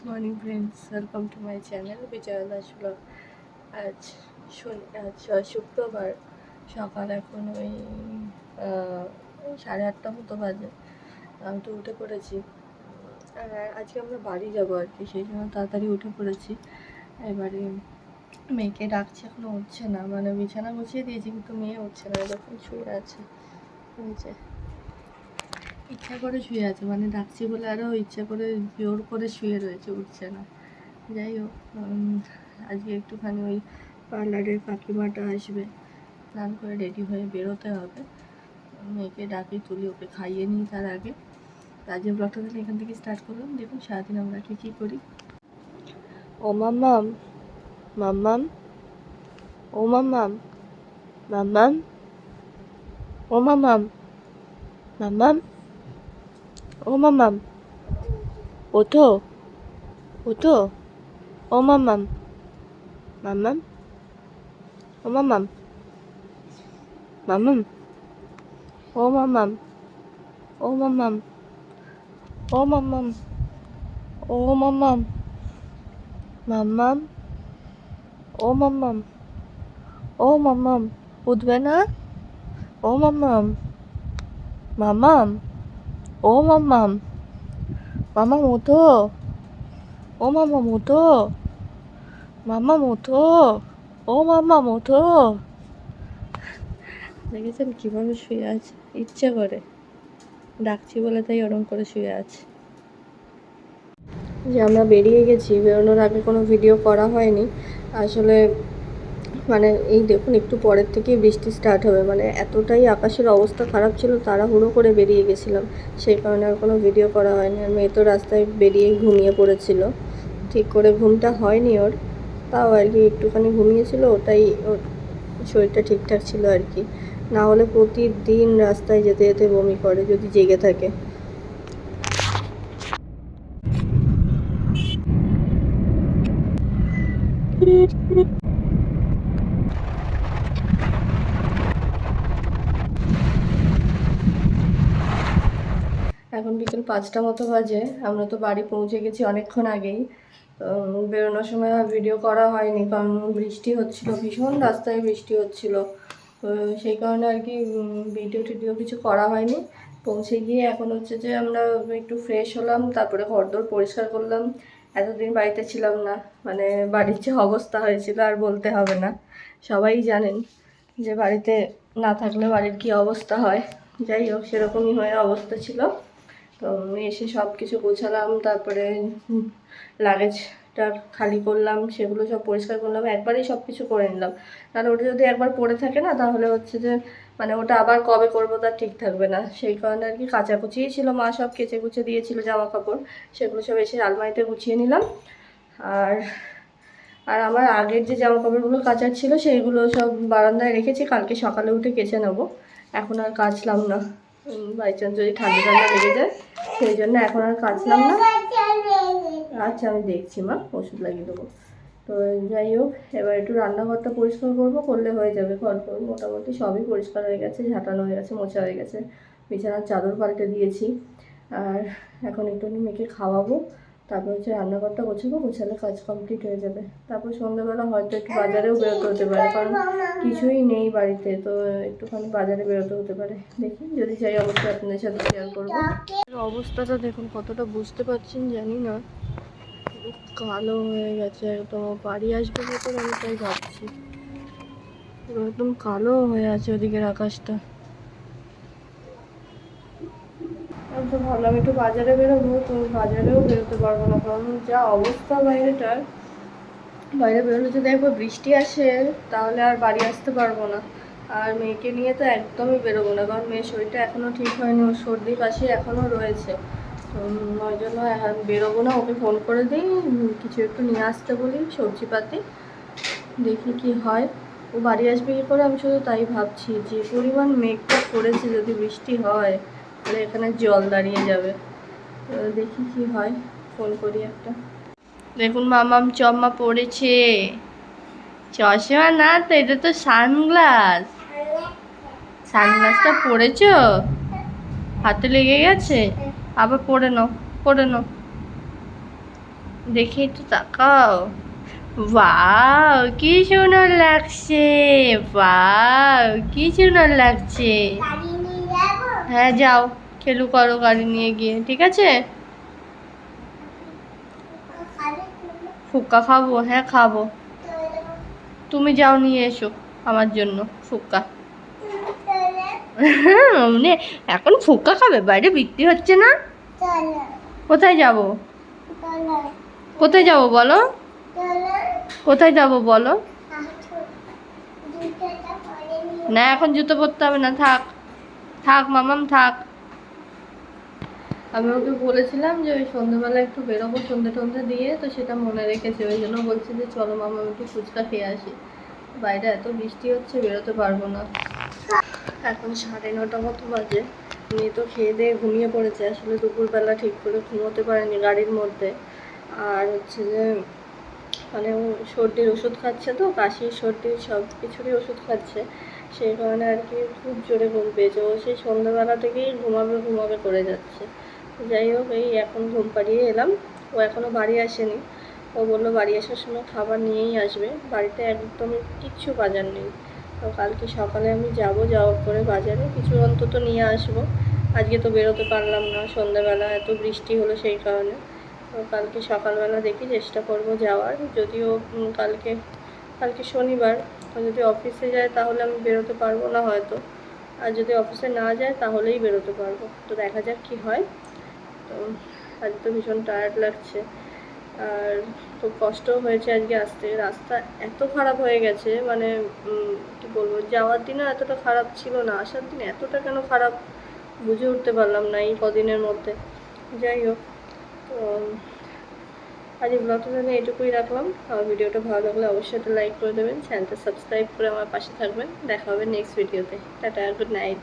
Good morning friends welcome to my channel Bijoy Das blog আজ শনি, আজ শুক্রবার সকাল এখন ওই সাড়ে আটটা মতো বাজে। আমি তো উঠে পড়েছি। আর আজকে আমরা বাড়ি যাব আর কি, সেই জন্য তাড়াতাড়ি উঠে পড়েছি। এবারে মেয়েকে ডাকছে, এখনও উঠছে না। মানে বিছানা গুছিয়ে দিয়েছি, কিন্তু মেয়ে উঠছে না যখন শুয়ে আছে। যে। ইচ্ছা করে শুয়ে আছে মানে ডাকছি বলে আরও ইচ্ছা করে জোর করে শুয়ে রয়েছে, উঠছে না। যাই হোক আজকে একটুখানি ওই পার্লারের কাকিমাটা আসবে, স্নান করে রেডি হয়ে বেরোতে হবে। মেয়েকে ডাকি, তুলি ওকে খাইয়ে নিই তার আগে। তো আজকের ব্লগটা তাহলে এখান থেকে স্টার্ট করলাম। দেখুন সারাদিন আমরা কি কী করি। ও মাম্মাম মাম্মাম, ও মাম্মাম মাম্মাম, ও মাম্মাম মাম্মাম। ও মাম্মাম ওঠো ওঠো ও মাম্মাম মাম্মাম ও মাম্মাম মাম্মাম ও মাম্মাম ও মাম্মাম ও মাম্মাম ও মাম্মাম মাম্মাম ও মাম্মাম উঠবে না ও ও মাম্মাম মাম্মাম ওঠো ও মাম্মাম ওঠো দেখেছেন কীভাবে শুয়ে আছে? ইচ্ছে করে। ডাকছি বলে তাই ওরম করে শুয়ে আছে। যে আমরা বেরিয়ে গেছি, বেরোনোর আগে কোনো ভিডিও করা হয়নি। আসলে মানে এই দেখুন, একটু পরের থেকেই বৃষ্টি স্টার্ট হবে। মানে এতটাই আকাশের অবস্থা খারাপ ছিল, তাড়াহুড়ো করে বেরিয়ে গেছিলাম। সেই কারণে আর কোনো ভিডিও করা হয়নি। আর মেয়ে তো রাস্তায় বেরিয়ে ঘুমিয়ে পড়েছিল। ঠিক করে ঘুমটা হয়নি ওর। তাও আর কি একটুখানি ঘুমিয়েছিল, ওটাই ওর শরীরটা ঠিকঠাক ছিল আর কি। না হলে প্রতিদিন রাস্তায় যেতে যেতে বমি করে, যদি জেগে থাকে। এখন বিকেল পাঁচটা মতো বাজে, আমরা তো বাড়ি পৌঁছে গেছি অনেকক্ষণ আগেই। বেরোনোর সময় ভিডিও করা হয়নি, কারণ বৃষ্টি হচ্ছিল, ভীষণ রাস্তায় বৃষ্টি হচ্ছিল। সেই কারণে আর কি ভিডিও টিডিও কিছু করা হয়নি। পৌঁছে গিয়ে এখন হচ্ছে যে আমরা একটু ফ্রেশ হলাম, তারপরে ঘরদোর পরিষ্কার করলাম। এতদিন বাড়িতে ছিলাম না মানে বাড়ির যে অবস্থা হয়েছিল আর বলতে হবে না। সবাই জানেন যে বাড়িতে না থাকলে বাড়ির কী অবস্থা হয়। যাই হোক, সেরকমই হয়ে অবস্থা ছিল। তো এসে সব কিছু গোছালাম, তারপরে লাগেজটা খালি করলাম, সেগুলো সব পরিষ্কার করলাম একবারেই সব কিছু করে নিলাম। নাহলে ওটা যদি একবার পড়ে থাকে না, তাহলে হচ্ছে যে মানে ওটা আবার কবে করব তার ঠিক থাকবে না। সেই কারণে আর কি কাচাকুচিই ছিল মা, সব কেচে কুচে দিয়েছিল জামা কাপড় সেগুলো সব এসে আলমারিতে গুছিয়ে নিলাম। আর আর আমার আগের যে জামা কাপড়গুলো কাচার ছিল, সেইগুলো সব বারান্দায় রেখেছি, কালকে সকালে উঠে কেচে নেব। এখন আর কাচলাম না। বাই চান্স যদি ঠান্ডা ঠান্ডা লেগে যায়, সেই জন্য এখন আর কাঁচলাম না। আচ্ছা আমি দেখছি মা, ওষুধ লাগিয়ে দেবো। তো যাই হোক, এবার একটু রান্নাঘরটা পরিষ্কার করব, করলে হয়ে যাবে ঘর মোটামুটি সবই পরিষ্কার হয়ে গেছে, ঝাঁটানো হয়ে গেছে, মোছা হয়ে গেছে। বিছানার চাদর পাল্টে দিয়েছি। আর এখন একটু মেয়েকে খাওয়াবো। তারপর হচ্ছে রান্নাঘরটা গোছাবো, গোছালে কাজ কমপ্লিট হয়ে যাবে। তারপর সন্ধ্যাবেলা হয়তো একটু বাজারেও বেরোতে হতে পারে, কারণ কিছুই নেই বাড়িতে, তো একটুখানি বাজারে বেরোতে হতে পারে। দেখি, যদি চাই অবশ্যই আপনাদের সাথে শেয়ার করব। অবস্থাটা দেখুন, কতটা বুঝতে পারছেন জানি না। কালো হয়ে গেছে একদম বাড়ি আসবে ভেতর আমি তাই ভাবছি। একদম কালো হয়ে আছে ওদিকের আকাশটা আমি তো ভাবলাম একটু বাজারে বেরোবো, তো বাজারেও বেরোতে পারব না। কারণ যা অবস্থা বাইরেটার, বাইরে বেরোলে যদি একবার বৃষ্টি আসে, তাহলে আর বাড়ি আসতে পারব না। আর মেয়েকে নিয়ে তো একদমই বেরোবো না, কারণ মেয়ের শরীরটা এখনও ঠিক হয়নি, ওর সর্দি কাশি এখনও রয়েছে। তো ওই জন্য বেরোবো না, ওকে ফোন করে দিই, কিছু একটু নিয়ে আসতে বলি, সবজিপাতি, দেখি কি হয়। ও বাড়ি আসবে কী করে? আমি শুধু তাই ভাবছি, যে পরিমাণ মেঘটা করেছে যদি বৃষ্টি হয়। তাহলে এখানে জল দাঁড়িয়ে যাবে। দেখি কি হয়। ফোন করি একটা। দেখুন, মামাম চম্মা পড়েছে। চশমা না তো, এটা তো সানগ্লাস। সানগ্লাসটা পরেছো হাতে লেগে গেছে? আবার পরে নাও পরে নাও। দেখে একটু তাকাও। ওয়াও, কি সুন্দর লাগছে। ওয়াও, কি সুন্দর লাগছে। হ্যাঁ যাও। খেলু করো গাড়ি নিয়ে গিয়ে, ঠিক আছে? ফুক্কা খাব হ্যাঁ খাব। তুমি যাও নিয়ে এসো আমার জন্য ফুক্কা। অমনি এখন ফুক্কা খাবে, বাইরে বিক্রি হচ্ছে না? কোথায় যাব? কোথায় যাব বলো? কোথায় যাব বলো? না, এখন জুতো পরতে হবে না, থাক। থাক, মামাম, থাক। আমি ওকে বলেছিলাম যে ওই সন্ধ্যেবেলা একটু বেরোবো সন্ধ্যে টন্ধে দিয়ে, তো সেটা মনে রেখেছে। ওই জন্য বলছি যে চলো মামা একটু ফুচকা খেয়ে আসি। বাইরে এত বৃষ্টি হচ্ছে, বেরোতে পারব না। এখন সাড়ে নটা মতো বাজে। মেয়ে তো খেয়ে দিয়ে ঘুমিয়ে পড়েছে। আসলে দুপুরবেলা ঠিক করে ঘুমোতে পারেনি গাড়ির মধ্যে। আর হচ্ছে যে মানে ও সর্দির ওষুধ খাচ্ছে তো কাশির সর্দির সব কিছুরই ওষুধ খাচ্ছে। সেই কারণে আর কি খুব জোরে ঘুম পেয়েছে। ও সেই সন্ধ্যাবেলা থেকেই ঘুমাবে ঘুমাবে করে যাচ্ছে। যাই হোক এই এখন ঘুম পাড়িয়ে এলাম। ও এখনও বাড়ি আসেনি। ও বলল, বাড়ি আসার সময় খাবার নিয়েই আসবে। বাড়িতে একদমই কিচ্ছু বাজার নেই। তো কালকে সকালে আমি যাব, যাওয়ার পরে বাজারে কিছু অন্তত নিয়ে আসব। আজকে তো বেরোতে পারলাম না। সন্ধ্যাবেলা এত বৃষ্টি হলো সেই কারণে। তো কালকে সকালবেলা দেখি চেষ্টা করব যাওয়ার। যদিও কালকে কালকে শনিবার। যদি অফিসে যায় তাহলে আমি বেরোতে পারব না হয়তো। আর যদি অফিসে না যায় তাহলেই বেরোতে পারব। তো দেখা যাক কি হয়। আজ তো ভীষণ টায়ার্ড লাগছে। আর খুব কষ্টও হয়েছে আজকে আসতে। রাস্তা এত খারাপ হয়ে গেছে মানে কি বলব, যাওয়ার দিনও এতটা খারাপ ছিল না, আসার দিন এতটা কেন খারাপ বুঝে উঠতে পারলাম না এই কদিনের মধ্যে। যাই হোক, তো, আজ ব্লগটা তাহলে এইটুকুই রাখলাম। আমার ভিডিওটা ভালো লাগলে অবশ্যই একটা লাইক করে দেবেন চ্যানেলটা সাবস্ক্রাইব করে আমার পাশে থাকবেন। দেখা হবে নেক্সট ভিডিওতে টাটা গুড নাইট